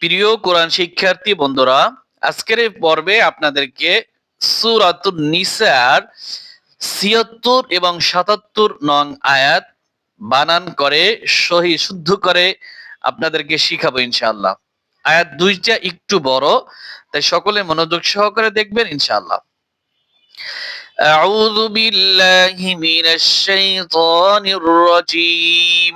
প্রিয় কোরআন শিক্ষার্থী বন্ধুরা আজকের এই পর্বে আপনাদেরকে সুরাতুন নিসার ছিয়াত্তর এবং সাতাত্তর নং আয়াত বানান করে সহি শুদ্ধ করে আপনাদেরকে শিখাবো ইনশাআল্লাহ আয়াত দুইটা একটু বড় তাই সকলে মনোযোগ সহকারে দেখবেন ইনশাআল্লাহ أعوذ بالله من الشيطان الرجيم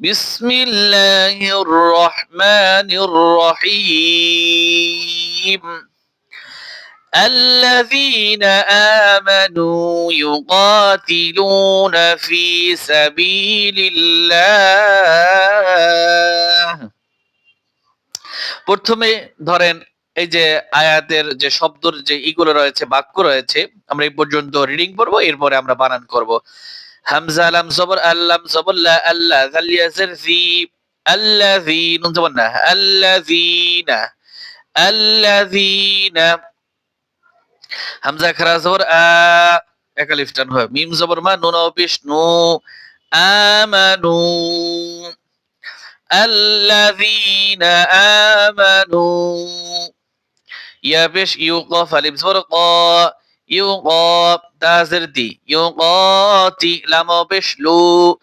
بسم الله الرحمن الرحيم الذين آمنوا يقاتلون في سبيل الله প্রথমে ধরেন এই যে আয়াতের যে শব্দর যে ইগুলো রয়েছে বাক্য রয়েছে আমরা এই পর্যন্ত রিডিং করব এরপরে আমরা বানান করব হামজা লাম জবর আল্লাম জবর লা আল্লাহ জাল ইয়াসির ফি আল্লাযী নুন জবর না আল্লাযীনা আল্লাযীনা হামজা খারা জবর আ একালিফ টান হয় মিম জবর মা নুন ও পেশ নু আমানু الذين آمنوا يا بش يوقف ألف زبر قا يوقف تازر دي يقاتي لما بش لو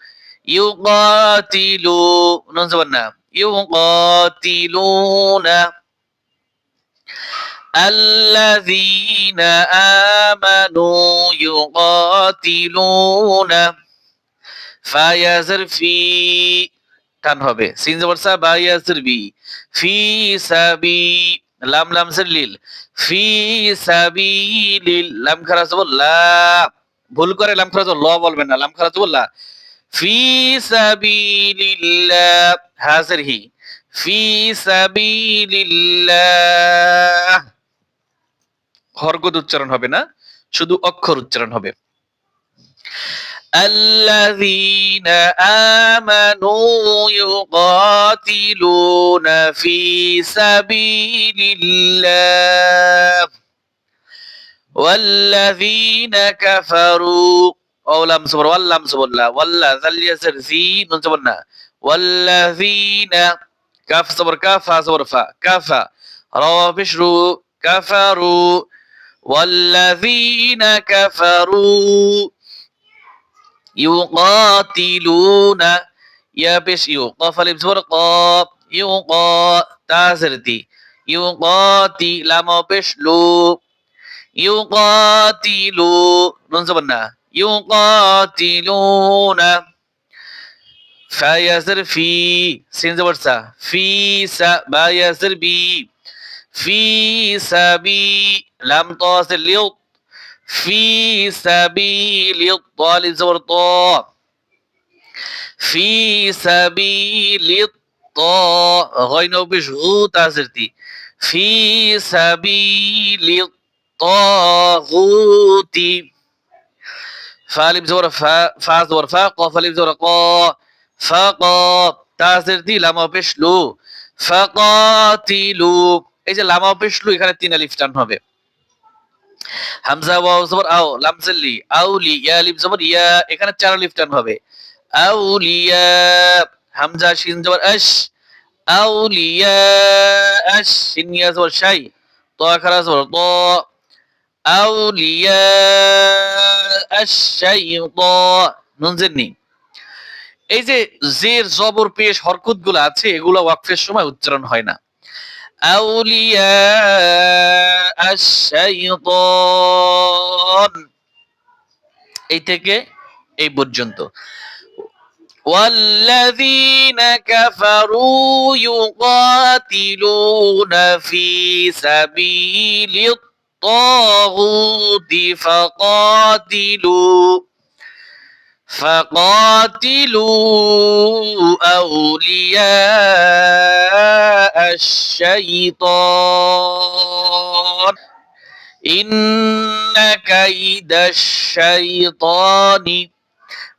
يقاتلو نون زبرنا يقاتلون الذين آمنوا يقاتلون فيزر في টান হবে সিন জবর সা বা ইয়াসির বি ফি সাবি লাম লাম সির লিল। ফি সাবিলিল, লাম খারা জবর লা। ভুল করে লাম খারা ল বলবেন না, লাম খারা জবর লা। ফি সাবিলিল্লাহ হাজির হি। ফি সাবিলিল্লাহ হরকত উচ্চারণ হবে না, শুধু অক্ষর উচ্চারণ হবে। الذين آمنوا يقاتلون في سبيل الله والذين كفروا. أولم سبر ولم سبر الله ولا ذل يسر زين سبرنا. والذين كف سبر كفا سبر فا. كفا رواه بشرو كفروا. والذين كفروا ইউকাতিলুনা, ইয়া পেশ ইউ কফ আলিফ জবর ক ইউক, তাজরতি, ইউকাতি লাম পেশ লু, ইউকাতিলু, নুন জবর না, ইউকাতিলুনা ফা ইয়াসর ফি, সিন জবর সা, ফি সা বা ইয়াসর বি, ফি সাবি লাম তাসিল লিউ ফি সাবিলি তালি জবর ত ফি সাবিলি ত। গয়ন বিশ হু তাজরতি ফি সাবিলি তাগুতি ফালিব জবর ফা ফাজ জবর ফা কফ আলিব জবর ক। ফা, ক তাজরতি লামা পেশ লু। ফাকাতিলু এই যে লামা পেশ এখানে তিন আলিফ টান হবে। হামজা ওয়াও জবর, আও ইয়া আলিফ জবর, ইয়া, এখানে চার টান হবে। আউলিয়া হামজা, শিন জবর, আশ আউলিয়া আশ, শিন, ইয়া জবর, শাই, ত জবর, ত আউলিয়া আশ এই যে জের, জবর, পেশ হরকতগুলো আছে, এগুলো ওয়াকফের সময় উচ্চারণ হয় না। أولياء الشيطان এই থেকে এই পর্যন্ত والذين كفروا يقاتلون في سبيل الطاغوت فقاتلوا فقاتلوا أولياء الشيطان إن كيد الشيطان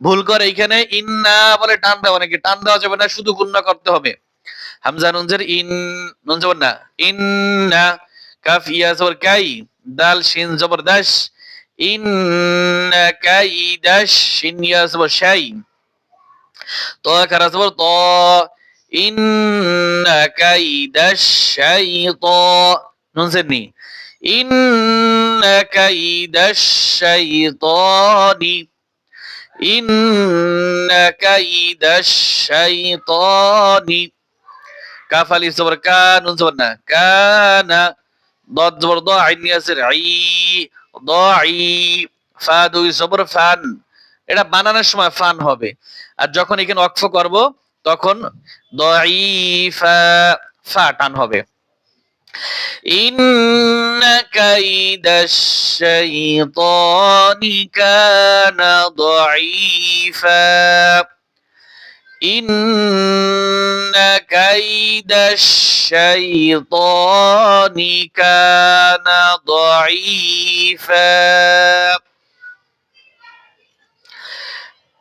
ভুল করে এখানে ইন্না বলে টান দেওয়া অনেকে টান দেওয়া যাবে না শুধু গুন্না করতে হবে হামজা নুনজের ইন নুন জবর না ইন্না কাফ ইয়া জবর কাই দাল শিন জবর দাশ إن كيد الشن يصبر شيء طا كرسبر طا ইন্না কাইদাশ শাইতান নুন সেনি ইন্না কাইদাশ শাইতানি ইন্না কাইদাশ শাইতানি কাফ আলিফ জবর কা নুন জবর না কানা ضاد জবর দ আইন ইয়াসির আই দাই ফা দুই জবর ফান এটা বানানোর সময় ফান হবে আর যখন এখানে অক্ফ করব তখন ফা টান হবে। إن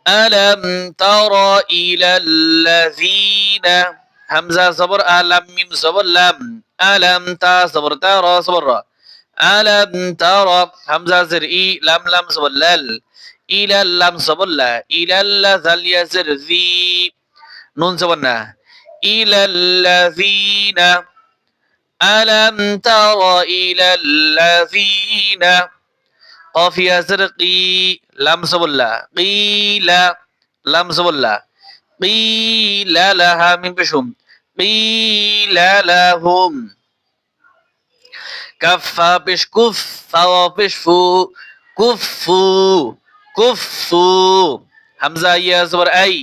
ألم تر إلى الذين همزة صبر ألم ميم صبر لم ألم تا صبر ترى صبر ألم ترى همزة زر إي لم لم صبر لل إلى اللم صبر لا إلى الذل يزر ذي نون صبرنا إلى الذين ألم تر إلى الذين কফি আসর কি লামস বললা কিলা লামস বললা কিলা লাহা মিন পেশুম কিলা লাহুম। কাফা পেশ কুফা পেশ ফু। কুফু কুফু হামজা, ইয়া সবর আই।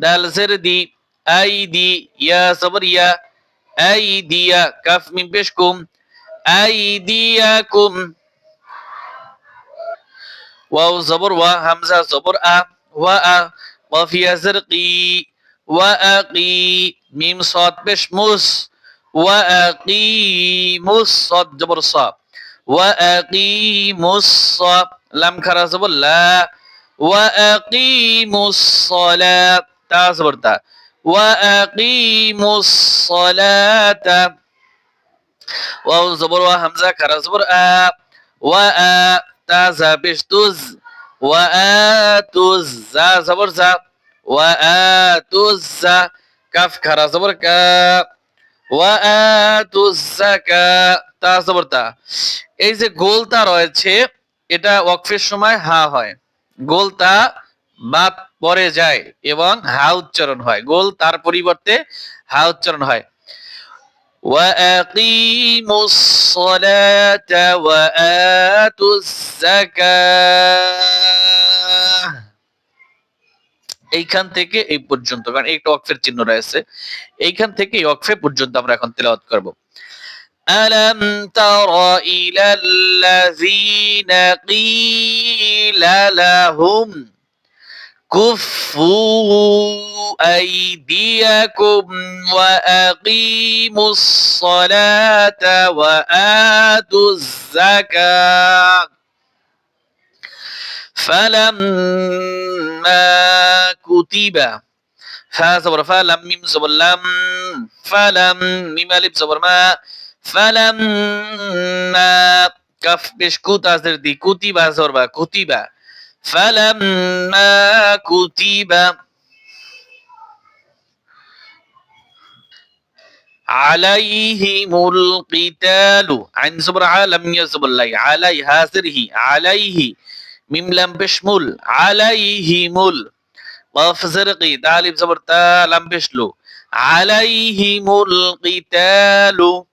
দাল সের দি, আই, দি, ইয়া সবর ইয়া। আই দিয়া কাফ মিন পেশ, কুম। আই দিয়া কুম। واو زبر و همزة زبر أ و أ وفي زرقي وأقي ميم صاد بش مس وأقيم الصاد جبر صا وأقيم الصا لم زبر لا وأقيم الصلاة تا زبر تا وأقيم الصلاة واو زبر و همزة خرا তা এই যে গোলতা রয়েছে, এটা ওয়াকফের সময় হা হয়। গোলতা বাদ পরে যায় এবং হা উচ্চারণ হয়। গোল তার পরিবর্তে হা উচ্চারণ হয়। وأقيموا الصلاة وآتوا الزكاة এইখান থেকে এই পর্যন্ত কারণ একটা ওয়াকফের চিহ্ন রয়েছে এইখান থেকে এই ওয়াকফে পর্যন্ত আমরা এখন তেলাওয়াত করব ألم تر إلى الذين قيل لهم كفوا أيديكم وأقيموا الصلاة وآتوا الزكاة. فلما كتب فا زبر فا لم ميم لم فلم ميم ألف زبر ما فلما كف بش كوتا زردي كتب زبر كتب. فلما كتب عليهم القتال عن زبر عالم يزبر لي علي هازره عليه ميم لم بشمل عليهم ال قاف زرقي دالب زبر تا لم بشلو عليهم القتال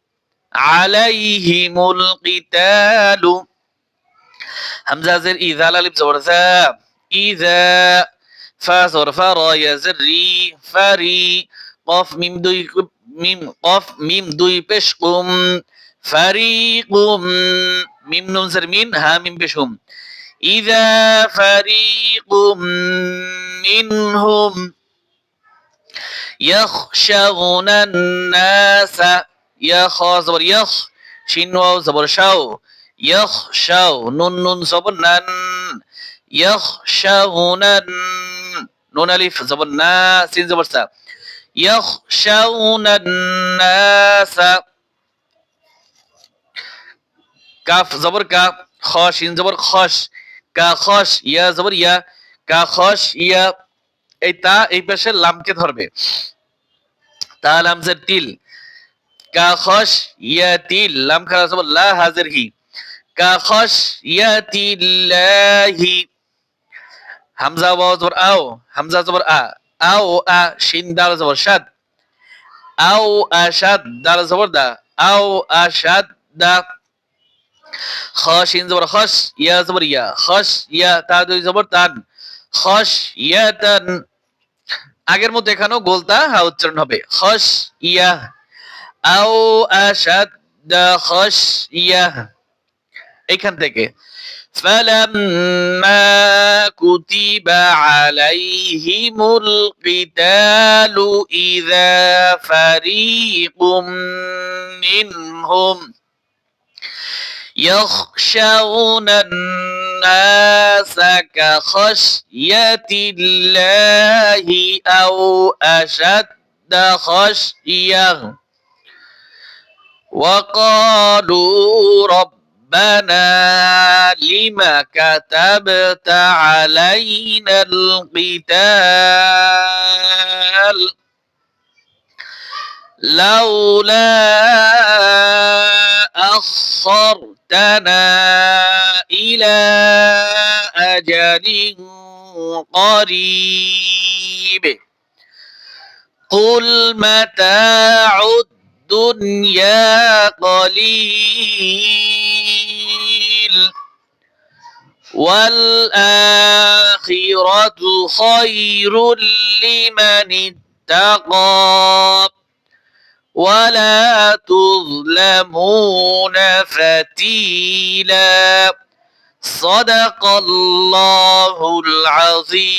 عليهم القتال. همزة زر إذا لالب زبر ذا إذا فا فرا يا زري فري قاف ميم دوي ميم قاف ميم دوي بشقم فريق ميم نون زر مين ها ميم بشهم. إذا فريق منهم يخشون الناس يخ زبر يخ شين واو زبر شاو. يخشوا نون نون زبر نن يخشون نون ألف زبر نا سين زبر سا يخشون الناس কাফ জবর কা খ শিন জবর খস কা খস ইয়া জবর ইয়া কা খস ইয়া এই তা এই পাশে লামকে ধরবে তা লামজের তিল কা খস ইয়াতিল লাম খারা জবর লা হাজের হি কা হামজা ওয়াও জবর আও, হামজা জবর আ, আও আ, শিন দাল জবর শাদ। আও আশাদ দাল জবর দা, আও আশাদ দা। ইয়া ইয়া ইয়া তান। খাস ইয়াতান আগের মতো এখানেও গোলতা হা, উচ্চারণ হবে। খাস ইয়া, আও আশাদ খাস ইয়া। এখান থেকে فلما كتب عليهم القتال إذا فريق منهم يخشون الناس كخشية الله أو أشد خشية وقالوا ربنا لم كتبت علينا القتال لولا أخرتنا إلى أجل قريب. قل متاع الدنيا والآخرة خير لمن اتقى ولا تظلمون فتيلا. صدق الله العظيم.